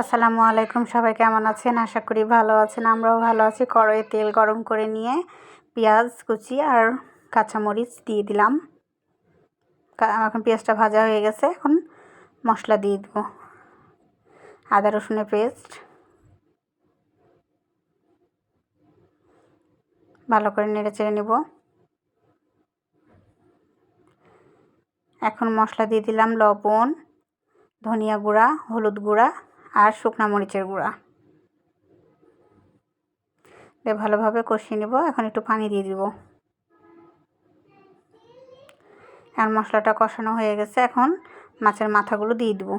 আসসালামু আলাইকুম, সবাই কেমন আছেন? আশা করি ভালো আছেন, আমরাও ভালো আছি। কড়াইয়ে তেল গরম করে নিয়ে পেঁয়াজ কুচি আর কাঁচামরিচ দিয়ে দিলাম। এখন পেঁয়াজটা ভাজা হয়ে গেছে, এখন মশলা দিয়ে দেবো। আদা, রসুনের পেস্ট। ভালো করে নেড়ে চেড়ে নেব। এখন মশলা দিয়ে দিলাম লবণ, ধনিয়া গুঁড়া, হলুদ গুঁড়া। আর শুকনা মরিচের গুঁড়া। দিয়ে ভালোভাবে কষিয়ে নেব। এখন একটু পানি দিয়ে দিব। আর মশলাটা কষানো হয়ে গেছে। এখন মাছের মাথাগুলো দিয়ে দেব।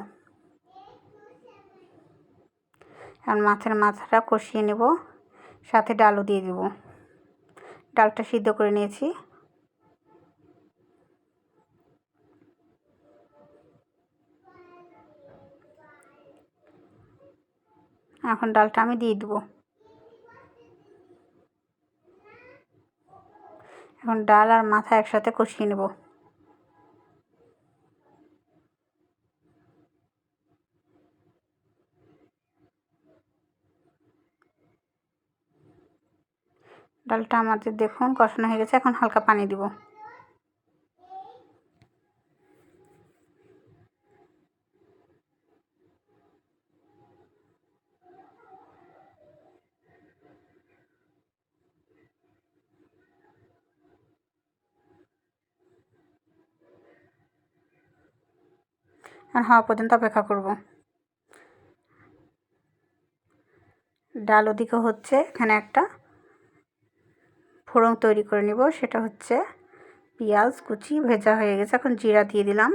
আর মাছের মাথাটা কষিয়ে নেব। সাথে ডালও দিয়ে দেব। ডালটা সিদ্ধ করে নিয়েছি। এখন ডালটা আমি দিয়ে দেবো। এখন ডাল আর মাথা একসাথে কষিয়ে নেব। ডালটা আমাদের দেখুন কষানো হয়ে গেছে, এখন হালকা পানি দিব। আর হওয়া পর্যন্ত অপেক্ষা করব। ডাল ওদিকে হচ্ছে, এখানে একটা ফোড়ন তৈরি করে নিব, সেটা হচ্ছে পেঁয়াজ, কুচি, ভেজা হয়ে গেছে, এখন জিরা দিয়ে দিলাম।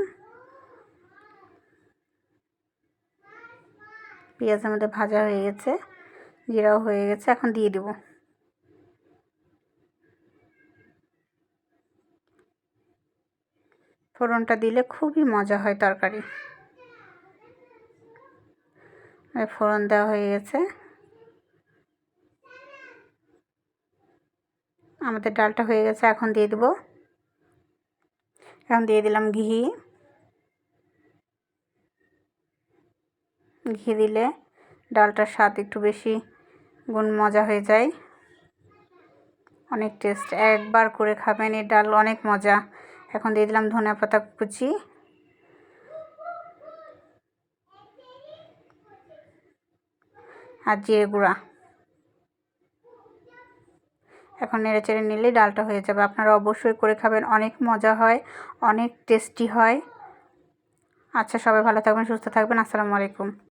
পেঁয়াজ আমাদের ভাজা হয়ে গেছে, জিরাও হয়ে গেছে, এখন দিয়ে দেব। ফোড়নটা দিলে খুবই মজা হয় তরকারি। ফোড়ন দেওয়া হয়ে গেছে। আমাদের ডালটা হয়ে গেছে, এখন দিয়ে দেবো। এখন দিয়ে দিলাম ঘি। ঘি দিলে ডালটার স্বাদ একটু বেশি গুণ মজা হয়ে যায়। অনেক টেস্ট। একবার করে খাবেন এই ডাল অনেক মজা। এখন দিয়ে দিলাম ধনে পাতা কুচি। আর জিরে গুঁড়া। এখন নেড়ে চেড়ে নিলে ডালটা হয়ে যাবে। আপনারা অবশ্যই করে খাবেন। অনেক মজা হয়, অনেক টেস্টি হয়। আচ্ছা সবাই ভালো থাকবেন, সুস্থ থাকবেন। আসসালামু আলাইকুম।